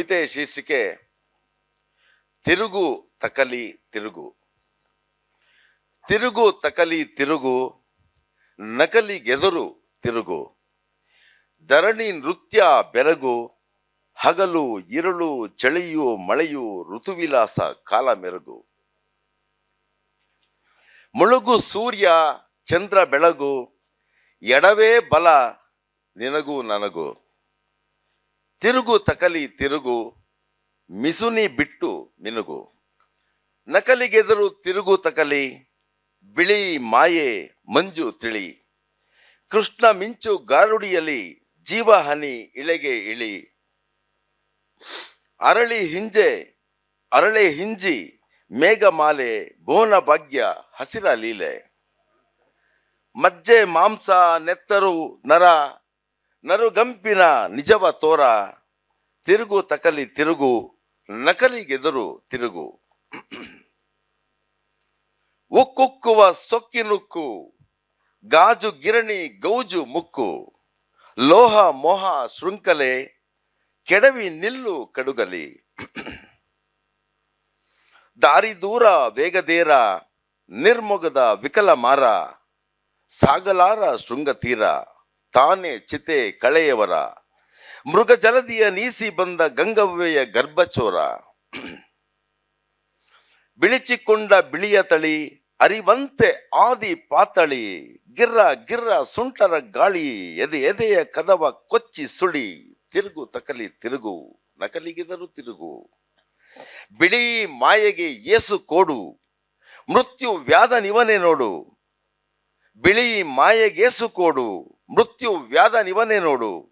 ಕವಿತೆಯ ಶೀರ್ಷಿಕೆ, ತಿರುಗು ತಕಲಿ ತಿರುಗು. ತಿರುಗು ತಕಲಿ ತಿರುಗು, ನಕಲಿ ಗೆದರು ತಿರುಗು. ಧರಣಿ ನೃತ್ಯ ಬೆರಗು, ಹಗಲು ಇರುಳು ಚಳಿಯು ಮಳೆಯು ಋತುವಿಲಾಸ ಕಾಲ ಮೆರುಗು. ಮುಳುಗು ಸೂರ್ಯ ಚಂದ್ರ ಬೆಳಗು, ಎಡವೇ ಬಲ ನಿನಗೂ ನನಗೂ. ತಿರುಗು ತಕಲಿ ತಿರುಗು, ಮಿಸುನಿ ಬಿಟ್ಟು ಮಿನುಗು. ನಕಲಿಗೆದರು ತಿರುಗು ತಕಲಿ, ಬಿಳಿ ಮಾಯೆ ಮಂಜು ತಿಳಿ. ಕೃಷ್ಣ ಮಿಂಚು ಗಾರುಡಿಯಲಿ ಜೀವಹನಿ ಇಳೆಗೆ ಇಳಿ. ಅರಳಿ ಹಿಂಜೆ, ಅರಳೆ ಹಿಂಜಿ ಮೇಘಮಾಲೆ ಭುವನ ಭಾಗ್ಯ, ಹಸಿರ ಲೀಲೆ. ಮಜ್ಜೆ ಮಾಂಸ ನೆತ್ತರು ನರ ನರುಗಂಪಿನ ನಿಜವ ತೋರ, ತಿರುಗು ತಕಲಿ ತಿರುಗು, ನಕಲಿಗೆದುರು ತಿರುಗು. ಉಕ್ಕುಕ್ಕುವ ಸೊಕ್ಕಿನುಕ್ಕು ಗಾಜು ಗಿರಣಿ ಗೌಜು ಮುಕ್ಕು. ಲೋಹ ಮೋಹ ಶೃಂಖಲೆ, ಕೆಡವಿ ನಿಲ್ಲು ಕಡುಗಲಿ. ದಾರಿ ದೂರ ವೇಗದೇರ ನಿರ್ಮೊಗದ ವಿಕಲ ಮಾರ, ಸಾಗಲಾರ ಶೃಂಗತೀರ ತಾನೇ ಚಿತೆ ಕಳೆಯವರ. ಮೃಗ ಜಲದಿಯ ನೀಸಿ ಬಂದ ಗಂಗವ್ವೆಯ ಗರ್ಭಚೋರ. ಬಿಳಿಚಿಕೊಂಡ ಬಿಳಿಯ ತಳಿ, ಅರಿವಂತೆ ಆದಿ ಪಾತಳಿ, ಗಿರ್ರ ಗಿರ್ರ ಸುಂಟರ ಗಾಳಿ, ಎದೆ ಎದೆಯ ಕದವ ಕೊಚ್ಚಿ ಸುಳಿ, ತಿರುಗು ತಕಲಿ ತಿರುಗು, ನಕಲಿಗಿದರು ತಿರುಗು. ಬಿಳಿ ಮಾಯೆಗೆ ಏಸು ಕೋಡು, ಮೃತ್ಯು ವ್ಯಾಧ ನಿವನೆ ನೋಡು. ಬಿಳಿ ಮಾಯೆಗೇಸು ಕೋಡು ಮೃತ್ಯು ವ್ಯಾಧ ನಿವನೆ ನೋಡು.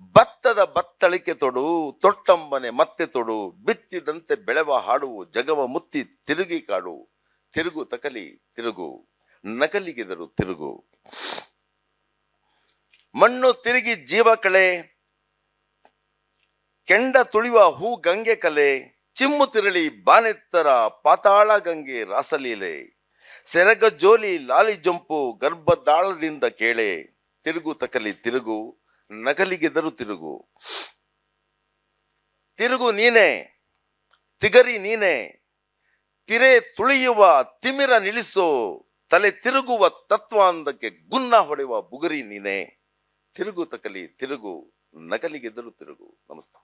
ಭತ್ತದ ಬತ್ತಳಿಕೆ ತೊಡು, ತೊಟ್ಟಂಬನೆ ಮತ್ತೆ ತೊಡು, ಬಿತ್ತಿದಂತೆ ಬೆಳೆವ ಹಾಡು, ಜಗವ ಮುತ್ತಿ ತಿರುಗಿ ಕಾಡು. ತಿರುಗು ತಕಲಿ, ತಿರುಗು. ನಕಲಿಗೆದರು ತಿರುಗು. ಮಣ್ಣು ತಿರುಗಿ ಜೀವ ಕಳೆ, ಕೆಂಡ ತುಳಿಯುವ ಹೂ ಗಂಗೆ ಕಲೆ, ಚಿಮ್ಮು ತಿರಳಿ ಬಾನೆತ್ತರ ಪಾತಾಳ ಗಂಗೆ ರಾಸಲೀಲೆ. ಸೆರಗ ಜೋಲಿ ಲಾಲಿ ಜಂಪು ಗರ್ಭದಾಳದಿಂದ ಕೇಳೆ. ತಿರುಗು ತಕಲಿ, ತಿರುಗು. ನಕಲಿಗೆದರು ತಿರುಗು. ತಿರುಗು ನೀನೆ. ತಿಗರಿ ನೀನೆ. ತಿರೆ ತುಳಿಯುವ, ತಿಮಿರ ನಿಲ್ಲಿಸೋ. ತಲೆ ತಿರುಗುವ ತತ್ವಾಂದಕ್ಕೆ ಗುನ್ನ ಹೊಡೆಯುವ ಬುಗುರಿ ನೀನೆ. ತಿರುಗು ತಕಲಿ, ತಿರುಗು. ನಕಲಿಗೆದರು ತಿರುಗು. ನಮಸ್ಕಾರ.